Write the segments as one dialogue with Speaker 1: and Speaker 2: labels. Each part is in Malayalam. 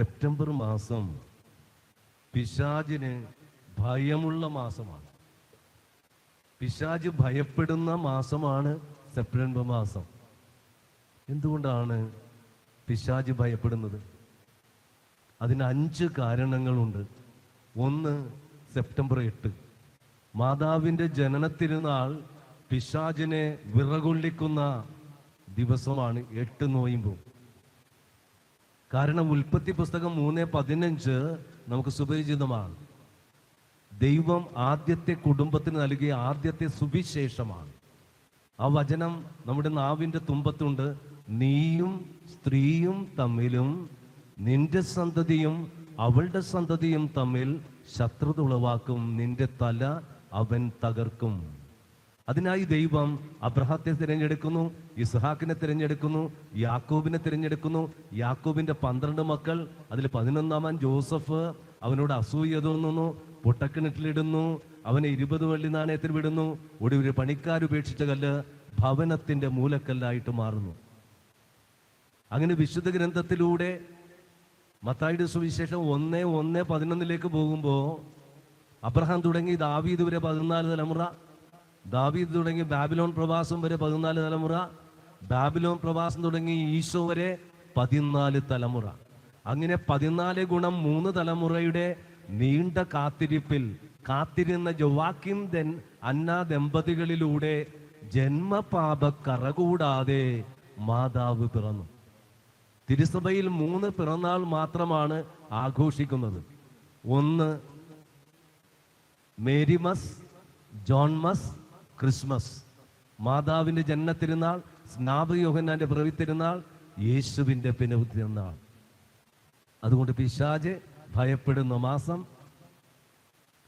Speaker 1: സെപ്റ്റംബർ മാസം പിശാചിന് ഭയമുള്ള മാസമാണ്. പിശാജ് ഭയപ്പെടുന്ന മാസമാണ് സെപ്റ്റംബർ മാസം. എന്തുകൊണ്ടാണ് പിശാജ് ഭയപ്പെടുന്നത്? അതിന് അഞ്ച് കാരണങ്ങളുണ്ട്. ഒന്ന് സെപ്റ്റംബർ എട്ട്. മാതാവിന്റെ ജനനത്തിരുന്നാൾ പിശാജിനെ വിറകൊള്ളിക്കുന്ന ദിവസമാണ് എട്ട് നോയിമ്പും. കാരണം ഉൽപ്പത്തി പുസ്തകം മൂന്ന് പതിനഞ്ച് നമുക്ക് സുപരിചിതമാണ്. ദൈവം ആദ്യത്തെ കുടുംബത്തിന് നൽകിയ ആദ്യത്തെ സുവിശേഷമാണ്. ആ വചനം നമ്മുടെ നാവിന്റെ തുമ്പത്തുണ്ട്. നീയും സ്ത്രീയും തമ്മിലും നിന്റെ സന്തതിയും അവളുടെ സന്തതിയും തമ്മിൽ ശത്രുത ഉളവാക്കും. നിന്റെ തല അവൻ തകർക്കും. അതിനായി ദൈവം അബ്രഹത്തെ തിരഞ്ഞെടുക്കുന്നു ഇസ്ഹാക്കിനെ തിരഞ്ഞെടുക്കുന്നു യാക്കോബിനെ തിരഞ്ഞെടുക്കുന്നു. യാക്കോബിന്റെ പന്ത്രണ്ട് മക്കൾ അതിൽ പതിനൊന്നാമൻ ജോസഫ് അവനോട് അസൂയ തോന്നുന്നു പൊട്ടക്കിണറ്റിലിടുന്നു അവനെ ഇരുപത് വെള്ളി നാണയത്തിൽ വിടുന്നു ഒടുവിൽ പണിക്കാരുപേക്ഷിച്ച കല്ല് ഭവനത്തിന്റെ മൂലക്കല്ലായിട്ട് മാറുന്നു. അങ്ങനെ വിശുദ്ധ ഗ്രന്ഥത്തിലൂടെ മത്തായിയുടെ സുവിശേഷം ഒന്ന് ഒന്ന് പതിനൊന്നിലേക്ക് പോകുമ്പോൾ അബ്രഹാം തുടങ്ങി ദാവീദ് വരെ പതിനാല് തലമുറ ദാവീദ് തുടങ്ങി ബാബിലോൺ പ്രവാസം വരെ പതിനാല് തലമുറ ബാബിലോൺ പ്രവാസം തുടങ്ങി ഈശോ വരെ പതിനാല് തലമുറ. അങ്ങനെ പതിനാല് ഗുണം മൂന്ന് തലമുറയുടെ നീണ്ട കാത്തിരിപ്പിൽ കാത്തിരുന്ന ജോവാക്കിം ദെൻ അന്ന ദമ്പതികളിലൂടെ ജന്മപാപ കറകൂടാതെ മാതാവ് പിറന്നു. തിരുസഭയിൽ മൂന്ന് പിറന്നാൾ മാത്രമാണ് ആഘോഷിക്കുന്നത്. ഒന്ന് മേരിമസ് ജോൺമസ് ക്രിസ്മസ്. മാതാവിന്റെ ജനനത്തിരുന്നാൾ സ്നാപകയോഹന്നാന്റെ പ്രവിത്തിരുന്നാൾ യേശുവിന്റെ പിനവിത്തിരുന്നാൾ അതുകൊണ്ട് പിശാജ് ഭയപ്പെടുന്ന മാസം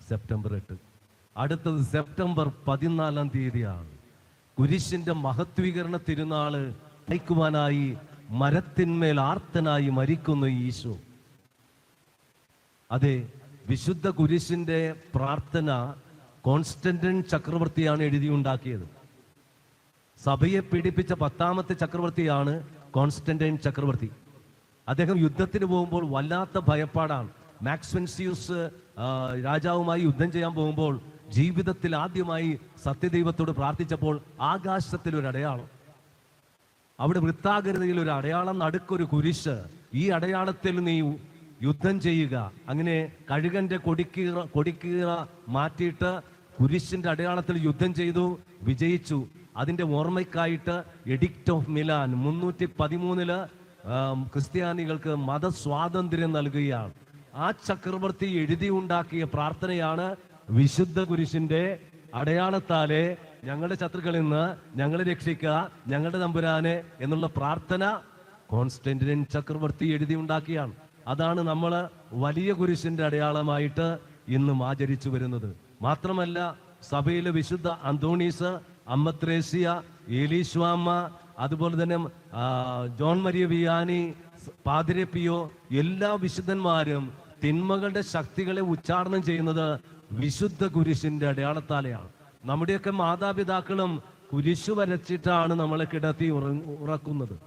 Speaker 1: സെപ്റ്റംബർ എട്ട്. അടുത്തത് സെപ്റ്റംബർ പതിനാലാം തീയതിയാണ്. കുരിശിന്റെ മഹത്വീകരണ തിരുനാൾ അയക്കുവാനായി മരത്തിന്മേൽ ആർത്തനായി മരിക്കുന്നു ഈശോ. അതെ വിശുദ്ധ കുരിശിന്റെ പ്രാർത്ഥന കോൺസ്റ്റന്റൈൻ ചക്രവർത്തിയാണ് എഴുതിയുണ്ടാക്കിയത്. സഭയെ പീഡിപ്പിച്ച പത്താമത്തെ ചക്രവർത്തിയാണ് കോൺസ്റ്റന്റൈൻ ചക്രവർത്തി. അദ്ദേഹം യുദ്ധത്തിന് പോകുമ്പോൾ വല്ലാത്ത ഭയപ്പാടാണ്. മാക്സ്വെൻസിയൂസ് രാജാവുമായി യുദ്ധം ചെയ്യാൻ പോകുമ്പോൾ ജീവിതത്തിൽ ആദ്യമായി സത്യദൈവത്തോട് പ്രാർത്ഥിച്ചപ്പോൾ ആകാശത്തിൽ ഒരു അടയാളം. അവിടെ വൃത്താകൃതിയിൽ ഒരു അടയാളം നടുക്കൊരു കുരിശ്. ഈ അടയാളത്തിൽ നീ യുദ്ധം ചെയ്യുക. അങ്ങനെ കഴുകന്റെ കൊടിക്കീറ കൊടിക്കീറ മാറ്റിയിട്ട് കുരിശിന്റെ അടയാളത്തിൽ യുദ്ധം ചെയ്തു വിജയിച്ചു. അതിന്റെ ഓർമ്മയ്ക്കായിട്ട് എഡിക്റ്റ് ഓഫ് മിലാൻ മുന്നൂറ്റി പതിമൂന്നിൽ ക്രിസ്ത്യാനികൾക്ക് മതസ്വാതന്ത്ര്യം നൽകുകയാണ്. ആ ചക്രവർത്തി എഴുതി ഉണ്ടാക്കിയ പ്രാർത്ഥനയാണ് വിശുദ്ധ കുരിശിന്റെ അടയാളത്താലെ ഞങ്ങളുടെ ശത്രുക്കളിൽ നിന്ന് ഞങ്ങളെ രക്ഷിക്കുക ഞങ്ങളുടെ തമ്പുരാനെ എന്നുള്ള പ്രാർത്ഥന കോൺസ്റ്റന്റിനൻ ചക്രവർത്തി എഴുതി ഉണ്ടാക്കിയാണ്. അതാണ് നമ്മൾ വലിയ കുരിശിന്റെ അടയാളമായിട്ട് ഇന്നും ആചരിച്ചു വരുന്നത്. മാത്രമല്ല സഭയിലെ വിശുദ്ധ അന്തോണീസ് അമ്മത്രേസ്യ ഏലീശ്വാമ്മ അതുപോലെ തന്നെ ജോൺ മരിയ വിയാനി പാതിരപ്പിയോ എല്ലാ വിശുദ്ധന്മാരും തിന്മകളുടെ ശക്തികളെ ഉച്ചാരണം ചെയ്യുന്നത് വിശുദ്ധ കുരിശിന്റെ അടയാളത്താലെയാണ്. നമ്മുടെയൊക്കെ മാതാപിതാക്കളും കുരിശു വരച്ചിട്ടാണ് നമ്മളെ കിടത്തി ഉറ- ഉറക്കുന്നത്.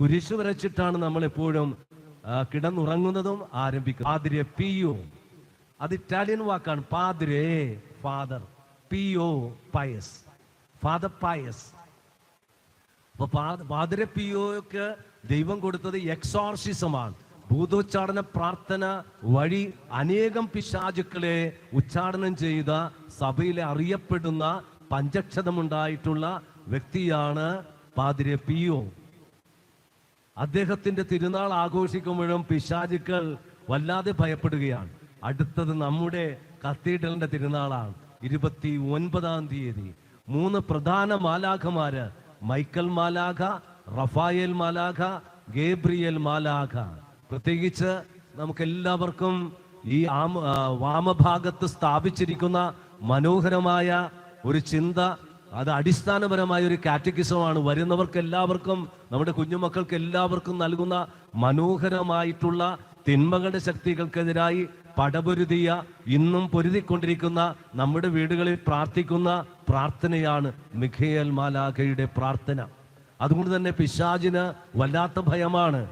Speaker 1: കുരിശു വരച്ചിട്ടാണ് നമ്മൾ എപ്പോഴും കിടന്നുറങ്ങുന്നതും ആരംഭിക്കും പാതിരെ പിയോ. അത് ഇറ്റാലിയൻ വാക്കാണ്. പാതിരേ father. Pio Pius. Father Pius. അപ്പൊ പാതിരെ പിയോക്ക് ദൈവം കൊടുത്തത് എക്സോർസിസമാണ്. ഭൂതോച്ചാടന പ്രാർത്ഥന വഴി അനേകം പിശാചുക്കളെ ഉച്ചാടനം ചെയ്ത സഭയിലെ അറിയപ്പെടുന്ന പഞ്ചക്ഷതമുണ്ടായിട്ടുള്ള വ്യക്തിയാണ് പാതിരെ പിയോ. അദ്ദേഹത്തിന്റെ തിരുനാൾ ആഘോഷിക്കുമ്പോഴും പിശാചുക്കൾ വല്ലാതെ ഭയപ്പെടുകയാണ്. അടുത്തത് നമ്മുടെ കത്തീഡ്രലിന്റെ തിരുനാളാണ്. ഇരുപത്തി ഒൻപതാം തീയതി. മൂന്ന് പ്രധാന മാലാഖമാര് മൈക്കൽ മാലാഖ റഫായേൽ മാലാഖ ഗേബ്രിയൽ മാലാഖ. പ്രത്യേകിച്ച് നമുക്ക് എല്ലാവർക്കും ഈ വാമഭാഗത്ത് സ്ഥാപിച്ചിരിക്കുന്ന മനോഹരമായ ഒരു ചിന്ത അത് അടിസ്ഥാനപരമായ ഒരു കാറ്റഗിസമാണ്. വരുന്നവർക്ക് എല്ലാവർക്കും നമ്മുടെ കുഞ്ഞുമക്കൾക്ക് എല്ലാവർക്കും നൽകുന്ന മനോഹരമായിട്ടുള്ള തിന്മകളുടെ ശക്തികൾക്കെതിരായി പടപൊരുതിയ ഇന്നും പൊരുതിക്കൊണ്ടിരിക്കുന്ന നമ്മുടെ വീടുകളിൽ പ്രാർത്ഥിക്കുന്ന പ്രാർത്ഥനയാണ് മിഖേൽ മാലാഖയുടെ പ്രാർത്ഥന. അതുകൊണ്ട് തന്നെ പിശാചിന് വല്ലാത്ത ഭയമാണ്.